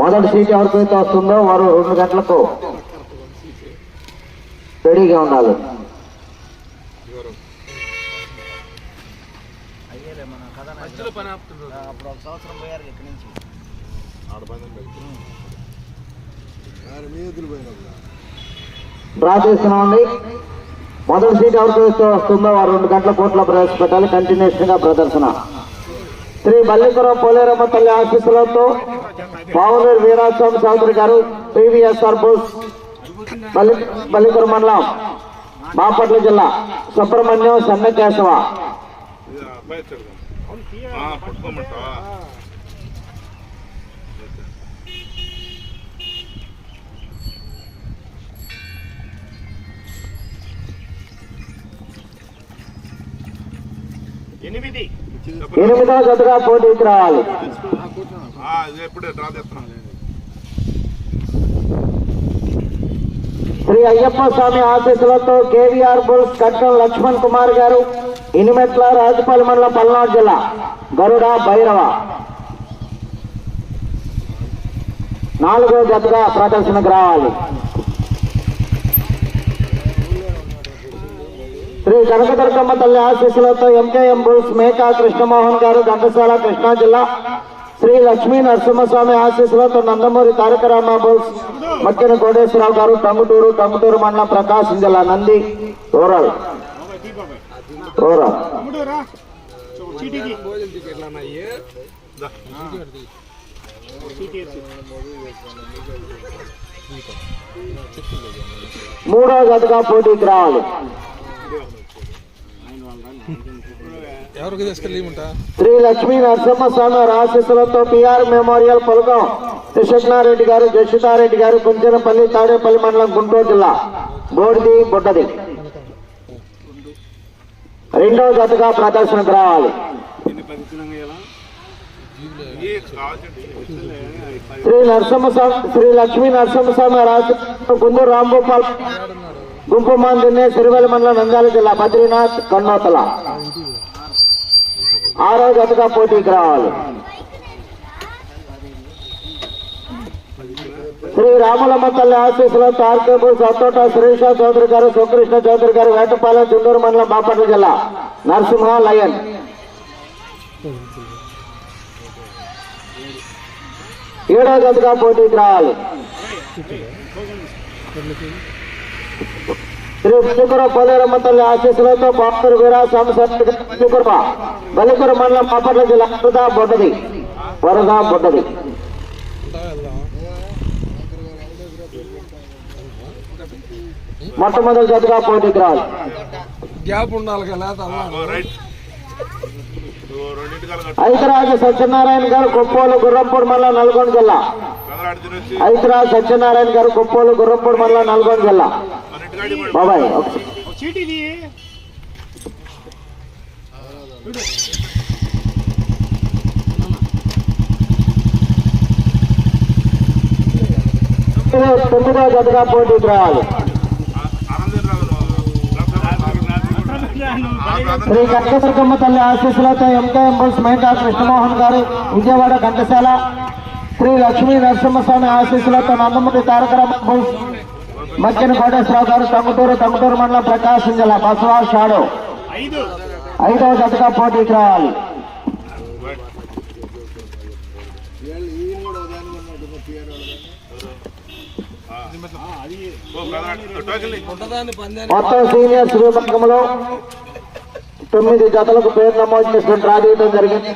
మొదటి సీట్ ఎవరికైతే వస్తుందో వారు రెండు గంటలకు రెడీగా ఉండాలి. అప్పుడు ఒక సంవత్సరం పోయారు ఇక్కడి నుంచి. డ్రా చేస్తున్నామండి మొదటి సీట్ ఎవరికైతే వస్తుందో వారు రెండు గంటల కోట్ల ప్రవేశపెట్టాలి. కంటిన్యూషన్గా ప్రదర్శన. శ్రీ బల్లిపురం పోలేరమ్మ తల్లి ఆశీస్సులతో పావులూరు వీరాస్వామి చౌదరి గారు పివిఎస్ఆర్ బోస్ బల్లి బల్లిపురం మండలం బాపట్ల జిల్లా సుబ్రహ్మణ్యం సన్నకేశవ ఇది ఎనిమిది జతగా పోటీకి రావాలి. శ్రీ అయ్యప్ప స్వామి ఆశీస్సులతో కేవీఆర్ బుల్స్ కట్టం లక్ష్మణ్ కుమార్ గారు ఇనిమెట్ల రాజపల్లి మండలం పల్నాడు జిల్లా గరుడ భైరవ. నాలుగో జతగా ప్రదర్శనకు రావాలి. శ్రీ కనకదుర్గమ్మ తల్లి ఆశీస్సులతో ఎంకేఎం బుల్స్ మేకా కృష్ణమోహన్ గారు ఘంటసాల కృష్ణా జిల్లా శ్రీ లక్ష్మీ నరసింహస్వామి ఆశీస్సులతో నందమూరి తారక రామ బుల్స్ మక్కిన కోటేశ్వరరావు గారు టంగుటూరు టంగుటూరు మండలం ప్రకాశం జిల్లా నంది ఓరాల్ ఓరాల్ మూడో జతగా పోటీకి రావాలి. శ్రీ లక్ష్మీ నరసింహస్వామి వారి పిఆర్ మెమోరియల్ పొలకం. కృష్ణారెడ్డి గారు జషితారెడ్డి గారు కుంచెనపల్లి తాడేపల్లి మండలం గుంటూరు జిల్లా. బోడిది బుడ్డది. రెండవ జతగా ప్రదర్శనకు రావాలి. శ్రీ నరసింహస్వామి శ్రీ లక్ష్మీ నరసింహస్వామి రాజు ఆశీస్సులతో గుంటూరు గుంపు గుంపుమాందిన్నే సిరివెల మండలం నంద్యాల జిల్లా బద్రీనాథ్ కన్నోతల ఆరో జతగా పోటీకి రావాలి. శ్రీ రామలమ్మ తల్లి ఆశీస్సులో ఆర్కేబుల్ సత్తోట శ్రీష చౌదరి గారు సుకృష్ణ చౌదరి గారు వేటపాలెం చుండూరు మండలం బాపట్ల జిల్లా నరసింహ లయన్. ఏడో జతగా పోటీకి రావాలి. శ్రీ బలిపుర పోలేరమ్మ తల్లి ఆశీస్సులతో పాపూరు వీరా స్వామి బలిపుర బలిపుర మండలం బాపట్ల జిల్లా వరద బొడ్డది. వరద బొడ్డది. మొట్టమొదటి జతగా పోటీకి రావాలి గ్యాప్ ఉండాలి కదా ఐతరాజు సత్యనారాయణ గారు కొప్పోలు గుర్రంపూడి మండలం నల్గొండ జిల్లా. ఐతరాజు సత్యనారాయణ గారు కొప్పోలు గుర్రంపూడి మండలం నల్గొండ జిల్లా. బాబాయ్ ఒకసారి. తొమ్మిదో- తొమ్మిదో జతగా పోటీకి రావాలి శ్రీ కనకదుర్గమ్మ తల్లి ఆశీస్సులతో ఎంకేఎం బుల్స్ మేకా కృష్ణమోహన్ గారు విజయవాడ ఘంటసాల శ్రీ లక్ష్మీ నరసింహస్వామి ఆశీస్సులతో నందమూరి తారకరామ బుల్స్ మక్కిన కోటేశ్వరరావు గారు టంగుటూరు టంగుటూరు మండలం ప్రకాశం జిల్లా బసవా షాడో. ఐదవ జతగా పోటీకి రావాలి మొత్తం సీనియర్స్ విభాగంలో తొమ్మిది జతలకు పేరు నమోదు చేసుకుని రాజీయడం జరిగింది.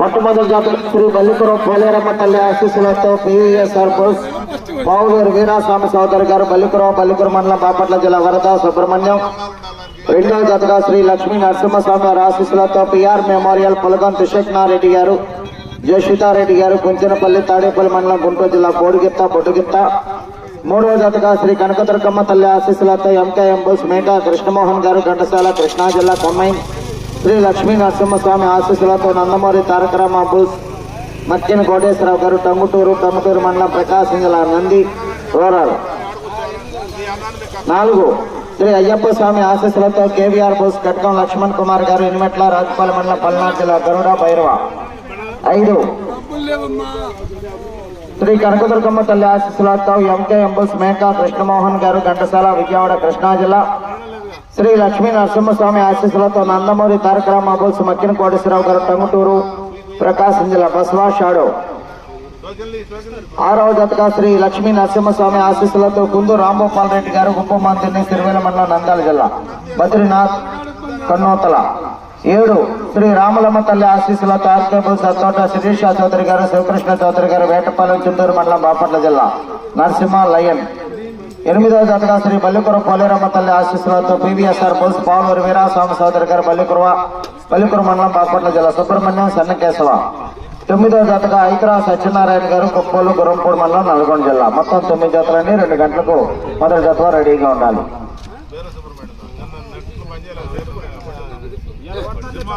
మొట్టమొదటి జత శ్రీ బల్లిపురం పోలేరమ్మ తల్లి ఆశీస్సులతో పివిఎస్ఆర్ బోస్ పావులూరు వీరాస్వామి సోదరి గారు బల్లిపురం బల్లిపురం మండలం బాపట్ల జిల్లా వరద సుబ్రహ్మణ్యం. రెండవ జతగా శ్రీ లక్ష్మీ నరసింహస్వామి వారి ఆశీస్సులతో పిఆర్ మెమోరియల్ పులగం త్రిశక్నారెడ్డి గారు జోషితారెడ్డి గారు కుంచెనపల్లి తాడేపల్లి మండలం గుంటూరు జిల్లా కోడిగిత్త బొడ్డుగిత్త. మూడవ జతగా శ్రీ కనకదుర్గమ్మ తల్లి ఆశీస్సులతో ఎంకేఎం బోస్ మేఘా కృష్ణమోహన్ గారు ఘంటసాల కృష్ణా జిల్లా కొమ్మైన్. శ్రీ లక్ష్మీ నరసింహస్వామి ఆశీస్సులతో నందమూరి తారకరామ బోస్ మక్కిన కోటేశ్వరరావు గారు టంగుటూరు టంగుటూరు మండలం ప్రకాశం జిల్లా నంది రూరల్ నాలుగు శ్రీ అయ్యప్ప స్వామి ఆశీస్సులతో కేవీఆర్ బోస్ కట్కం లక్ష్మణ్ కుమార్ గారు ఎనిమెట్ల రాజపాల మండలం పల్నాడు జిల్లా గరుడ భైరవ. ఐదు శ్రీ కనకదుర్గమ్మ తల్లి ఆశీస్సులతో ఎంకే ఎంబుస్ మేకా కృష్ణమోహన్ గారు ఘంటసాల విజయవాడ కృష్ణా జిల్లా. శ్రీ లక్ష్మీ నరసింహస్వామి ఆశీస్సులతో నందమూరి తారక రామాబోస్ మక్కిన కోటేశ్వరరావు గారు టంగుటూరు ప్రకాశం జిల్లా బస్వా షాడో ఆరవ జతగా శ్రీ లక్ష్మీ నరసింహస్వామి ఆశీస్సులతో కుందు రాంగోపాల్ రెడ్డి గారు ఉపమంత్రిని సిరివేల మండలం నంద్యాల జిల్లా బద్రీనాథ్ కన్నోతల ఏడు శ్రీ రామలమ్మ తల్లి ఆశీస్సులతో ఆర్కేబుల్ సత్తోట శిరీష చౌదరి గారు శివకృష్ణ చౌదరి గారు వేటపాలెం చిత్తూరు మండలం బాపట్ల జిల్లా నరసింహ లయన్. ఎనిమిదవ జతగా శ్రీ బల్లికుర పోలేరమ్మ తల్లి ఆశీస్సులతో పీవీఎస్ఆర్ బోస్ పావులూరు వీరాస్వామి సోదరి గారు బల్లికురవ బల్లికుర మండలం బాపట్ల జిల్లా సుబ్రహ్మణ్యం సన్నకేశవ తొమ్మిదవ జతగా ఐకరా సత్యనారాయణ గారు కొప్పోలు గురంపూడి మండలం నల్గొండ జిల్లా. మొత్తం తొమ్మిది జతలని రెండు గంటలకు మొదటి జత రెడీగా ఉండాలి. సినిమా